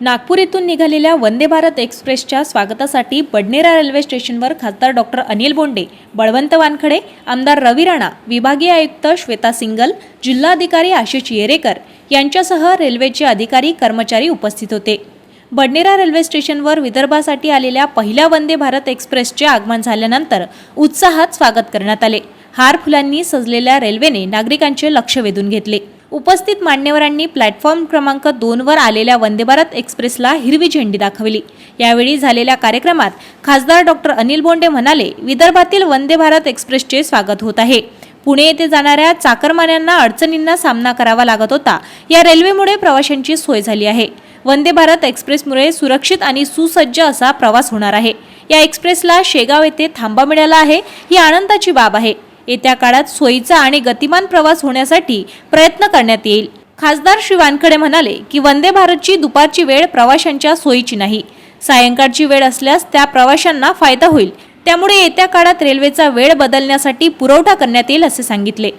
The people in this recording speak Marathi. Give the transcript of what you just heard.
नागपूर येथून निघालेल्या वंदे भारत एक्सप्रेसच्या स्वागतासाठी बडनेरा रेल्वे स्टेशनवर खासदार डॉक्टर अनिल बोंडे बळवंत वानखडे आमदार रवी राणा विभागीय आयुक्त श्वेता सिंगल जिल्हाधिकारी आशिष येरेकर यांच्यासह रेल्वेचे अधिकारी कर्मचारी उपस्थित होते. बडनेरा रेल्वे स्टेशनवर विदर्भासाठी आलेल्या पहिल्या वंदे भारत एक्सप्रेसचे आगमन झाल्यानंतर उत्साहात स्वागत करण्यात आले. हार फुलांनी सजलेल्या रेल्वेने नागरिकांचे लक्ष वेधून घेतले. उपस्थित मान्यवरांनी प्लॅटफॉर्म क्रमांक दोनवर आलेल्या वंदे भारत एक्सप्रेसला हिरवी झेंडी दाखवली. यावेळी झालेल्या कार्यक्रमात खासदार डॉक्टर अनिल बोंडे म्हणाले विदर्भातील वंदे भारत एक्सप्रेसचे स्वागत होत आहे. पुणे येथे जाणाऱ्या चाकरमान्यांना अडचणींना सामना करावा लागत होता. या रेल्वेमुळे प्रवाशांची सोय झाली आहे. वंदे भारत एक्सप्रेसमुळे सुरक्षित आणि सुसज्ज असा प्रवास होणार आहे. या एक्सप्रेसला शेगाव येथे थांबा मिळाला आहे. ही आनंदाची बाब आहे. येत्या काळात सोयीचा आणि गतिमान प्रवास होण्यासाठी प्रयत्न करण्यात येईल. खासदार श्री वानखडे म्हणाले की वंदे भारतची दुपारची वेळ प्रवाशांच्या सोयीची नाही. सायंकाळची वेळ असल्यास त्या प्रवाशांना फायदा होईल. त्यामुळे येत्या काळात रेल्वेचा वेळ बदलण्यासाठी पुरवठा करण्यात येईल असे सांगितले.